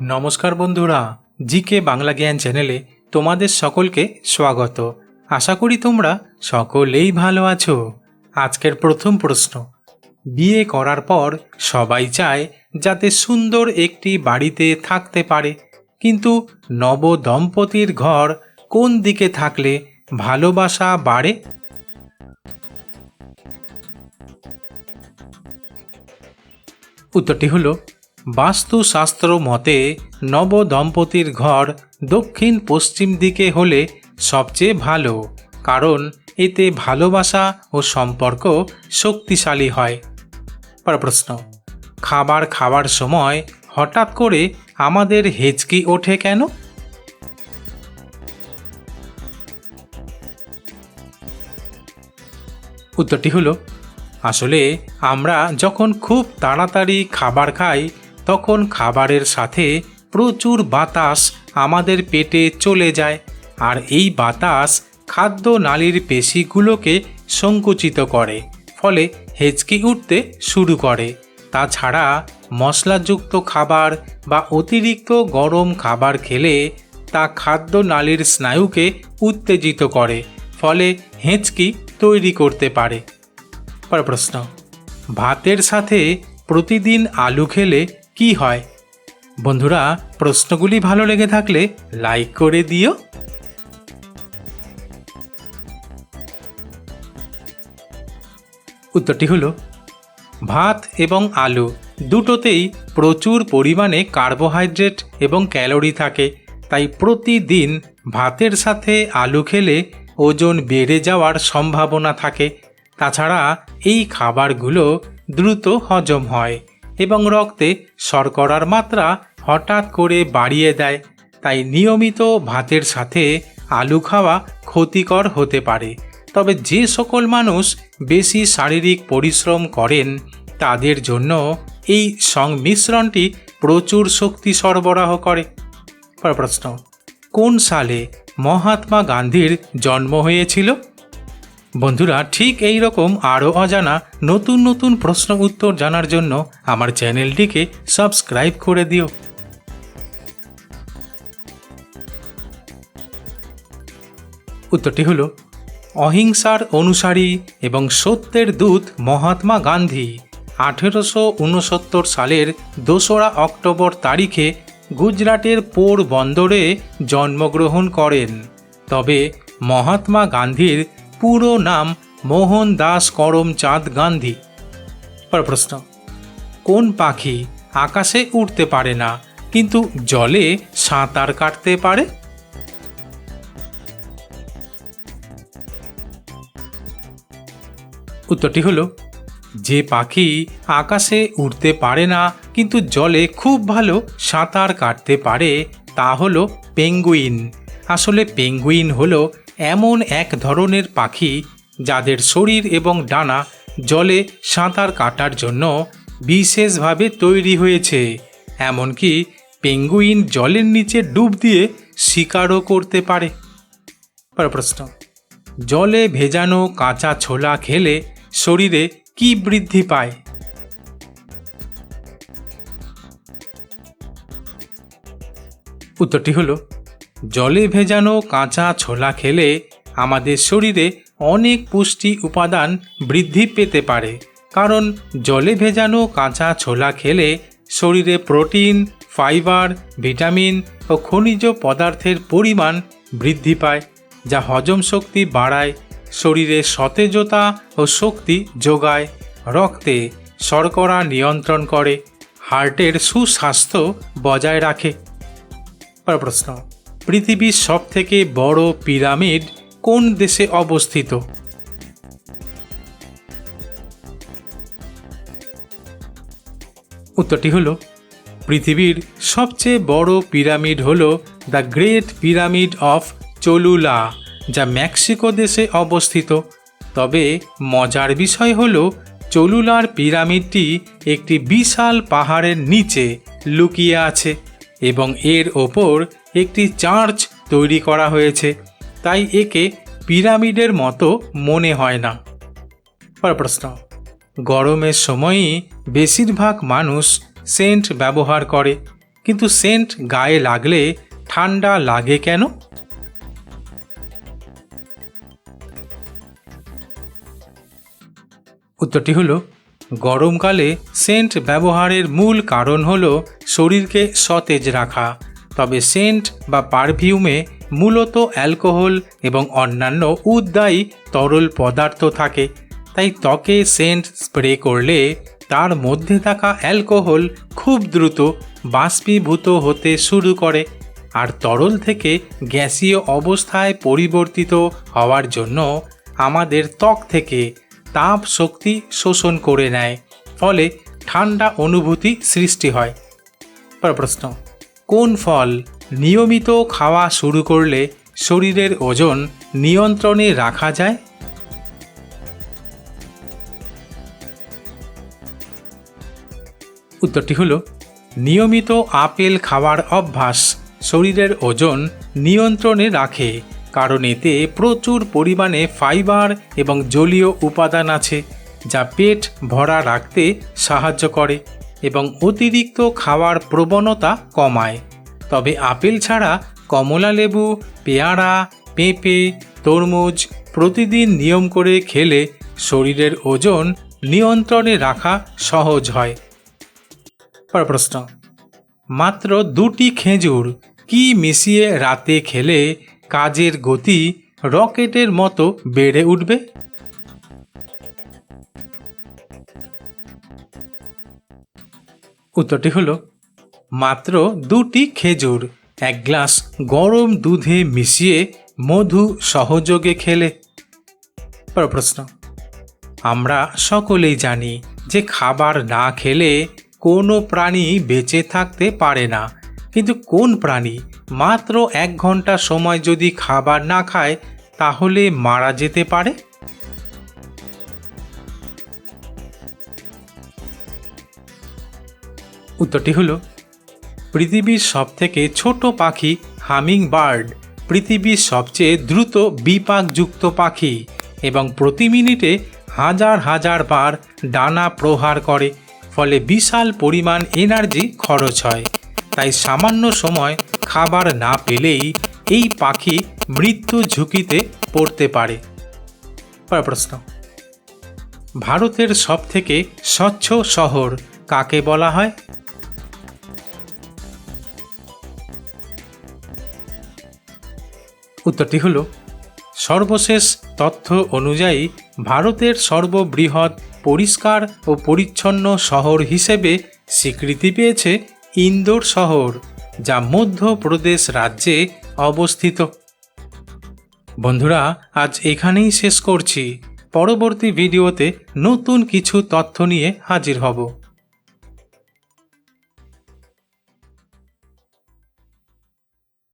নমস্কার বন্ধুরা, জিকে বাংলা জ্ঞান চ্যানেলে তোমাদের সকলকে স্বাগত। আশা করি তোমরা সকলেই ভালো আছো। আজকের প্রথম প্রশ্ন, বিয়ে করার পর সবাই চায় যাতে সুন্দর একটি বাড়িতে থাকতে পারে, কিন্তু নব দম্পতির ঘর কোন দিকে থাকলে ভালোবাসা বাড়ে? উত্তরটি হলো বাস্তুশাস্ত্র মতে নব দম্পতির ঘর দক্ষিণ পশ্চিম দিকে হলে সবচেয়ে ভালো, কারণ এতে ভালোবাসা ও সম্পর্ক শক্তিশালী হয়। পর প্রশ্ন, খাবার খাওয়ার সময় হঠাৎ করে আমাদের হেঁচকি ওঠে কেন? উত্তরটি হলো, আসলে আমরা যখন খুব তাড়াতাড়ি খাবার খাই তখন খাবারের সাথে প্রচুর বাতাস আমাদের পেটে চলে যায় আর এই বাতাস খাদ্য নালীর পেশিগুলোকে সংকুচিত করে, ফলে হেঁচকি উঠতে শুরু করে। তাছাড়া মশলাযুক্ত খাবার বা অতিরিক্ত গরম খাবার খেলে তা খাদ্য নালীর স্নায়ুকে উত্তেজিত করে, ফলে হেঁচকি তৈরি করতে পারে। পর প্রশ্ন, ভাতের সাথে প্রতিদিন আলু খেলে কি হয়? বন্ধুরা, প্রশ্নগুলি ভালো লেগে থাকলে লাইক করে দিও। উত্তরটি হলো, ভাত এবং আলু দুটোতেই প্রচুর পরিমাণে কার্বোহাইড্রেট এবং ক্যালোরি থাকে, তাই প্রতিদিন ভাতের সাথে আলু খেলে ওজন বেড়ে যাওয়ার সম্ভাবনা থাকে। তাছাড়া এই খাবারগুলো দ্রুত হজম হয়। এবং রক্তে শর্করার মাত্রা হঠাৎ করে বাড়িয়ে দেয়। তাই নিয়মিত ভাতের সাথে আলু খাওয়া ক্ষতিকর হতে পারে। তবে যে সকল মানুষ বেশি শারীরিক পরিশ্রম করেন, তাদের জন্য এই সংমিশ্রণটি প্রচুর শক্তি সরবরাহ করে। প্রশ্ন, কোন সালে মহাত্মা গান্ধীর জন্ম হয়েছিল? বন্ধুরা, ঠিক এই রকম আরও অজানা নতুন নতুন প্রশ্ন উত্তর জানার জন্য আমার চ্যানেলটিকে সাবস্ক্রাইব করে দিও। উত্তরটি হল, অহিংসার অনুসারী এবং সত্যের দূত মহাত্মা গান্ধী আঠেরোশো উনসত্তর সালের দোসরা অক্টোবর তারিখে গুজরাটের পোর বন্দরে জন্মগ্রহণ করেন। তবে মহাত্মা গান্ধীর পুরো নাম মোহন দাস করমচাঁদ গান্ধী। পর প্রশ্ন, কোন পাখি আকাশে উঠতে পারে না, কিন্তু জলে সাঁতার কাটতে পারে? উত্তরটি হলো, যে পাখি আকাশে উড়তে পারে না, কিন্তু জলে খুব ভালো সাঁতার কাটতে পারে, তা হলো পেঙ্গুইন। আসলে পেঙ্গুইন হলো এমন এক ধরনের পাখি যাদের শরীর এবং ডানা জলে সাঁতার কাটার জন্য বিশেষভাবে তৈরি হয়েছে। এমনকি পেঙ্গুইন জলের নিচে ডুব দিয়ে শিকারও করতে পারে। প্রশ্ন, জলে ভেজানো কাঁচা ছোলা খেলে শরীরে কি বৃদ্ধি পায়? উত্তরটি হলো জলে ভেজানো কাঁচা ছোলা খেলে আমাদের শরীরে অনেক পুষ্টি উপাদান বৃদ্ধি পেতে পারে। কারণ জলে ভেজানো কাঁচা ছোলা খেলে শরীরে প্রোটিন, ফাইবার, ভিটামিন ও খনিজ পদার্থের পরিমাণ বৃদ্ধি পায়, যা হজম শক্তি বাড়ায়, শরীরে সতেজতা ও শক্তি যোগায়, রক্তে শর্করা নিয়ন্ত্রণ করে, হার্টের সুস্বাস্থ্য বজায় রাখে। প্রশ্ন। পৃথিবীর সবথেকে বড় পিরামিড কোন দেশে অবস্থিত? উত্তরটি হল, পৃথিবীর সবচেয়ে বড় পিরামিড হল the great pyramid of Cholula, যা মেক্সিকো দেশে অবস্থিত। তবে মজার বিষয় হল, চলুলার পিরামিডটি একটি বিশাল পাহাড়ের নিচে লুকিয়ে আছে এবং এর ওপর একটি চার্চ তৈরি করা হয়েছে। তাই একে পিরামিডের মতো মনে হয় না। পর প্রশ্ন। গরমের সময়ই বেশিরভাগ মানুষ সেন্ট ব্যবহার করে। কিন্তু সেন্ট গায়ে লাগলে ঠান্ডা লাগে কেন? উত্তরটি হলো, গরমকালে সেন্ট ব্যবহারের মূল কারণ হল শরীরকে সতেজ রাখা। তবে সেন্ট বা পারফিউমে মূলত অ্যালকোহল এবং অন্যান্য উদ্দায়ী তরল পদার্থ থাকে। তাই ত্বকে সেন্ট স্প্রে করলে তার মধ্যে থাকা অ্যালকোহল খুব দ্রুত বাষ্পীভূত হতে শুরু করে আর তরল থেকে গ্যাসীয় অবস্থায় পরিবর্তিত হওয়ার জন্য আমাদের ত্বক থেকে তাপ শক্তি শোষণ করে নেয়, ফলে ঠান্ডা অনুভূতি সৃষ্টি হয়। প্রশ্ন। কোন ফল নিয়মিত খাওয়া শুরু করলে শরীরের ওজন নিয়ন্ত্রণে রাখা যায়? উত্তরটি হলো, নিয়মিত আপেল খাওয়ার অভ্যাস শরীরের ওজন নিয়ন্ত্রণে রাখে, কারণ এতে প্রচুর পরিমাণে ফাইবার এবং জলীয় উপাদান আছে, যা পেট ভরা রাখতে সাহায্য করে। এবং অতিরিক্ত খাওয়ার প্রবণতা কমায়। তবে আপেল ছাড়া কমলা লেবু, পেয়ারা, পেঁপে, তরমুজ প্রতিদিন নিয়ম করে খেলে শরীরের ওজন নিয়ন্ত্রণে রাখা সহজ হয়। প্রশ্ন, মাত্র দুটি খেজুর কি মিশিয়ে রাতে খেলে কাজের গতি রকেটের মতো বেড়ে উঠবে? উত্তরটি হলো, মাত্র দুটি খেজুর, এক গ্লাস গরম দুধে মিশিয়ে মধু সহযোগে খেলে। প্রশ্ন, আমরা সকলেই জানি যে খাবার না খেলে কোনো প্রাণী বেঁচে থাকতে পারে না। কিন্তু কোন প্রাণী মাত্র এক ঘণ্টা সময় যদি খাবার না খায়, তাহলে মারা যেতে পারে? উত্তরটি হলো, পৃথিবীর সবথেকে ছোট পাখি হামিং বার্ড পৃথিবীর সবচেয়ে দ্রুত বিপাকযুক্ত পাখি এবং প্রতি মিনিটে হাজার হাজার বার ডানা প্রহার করে, ফলে বিশাল পরিমাণ এনার্জি খরচ হয়। তাই সামান্য সময় খাবার না পেলেই এই পাখি মৃত্যু ঝুঁকিতে পড়তে পারে। প্রশ্ন, ভারতের সবথেকে স্বচ্ছ শহর কাকে বলা হয়? উত্তরটি হল, সর্বশেষ তথ্য অনুযায়ী ভারতের সর্ববৃহৎ, পরিষ্কার ও পরিচ্ছন্ন শহর হিসেবে স্বীকৃতি পেয়েছে ইন্দোর শহর, যা মধ্যপ্রদেশ রাজ্যে অবস্থিত। বন্ধুরা, আজ এখানেই শেষ করছি। পরবর্তী ভিডিওতে নতুন কিছু তথ্য নিয়ে হাজির হব।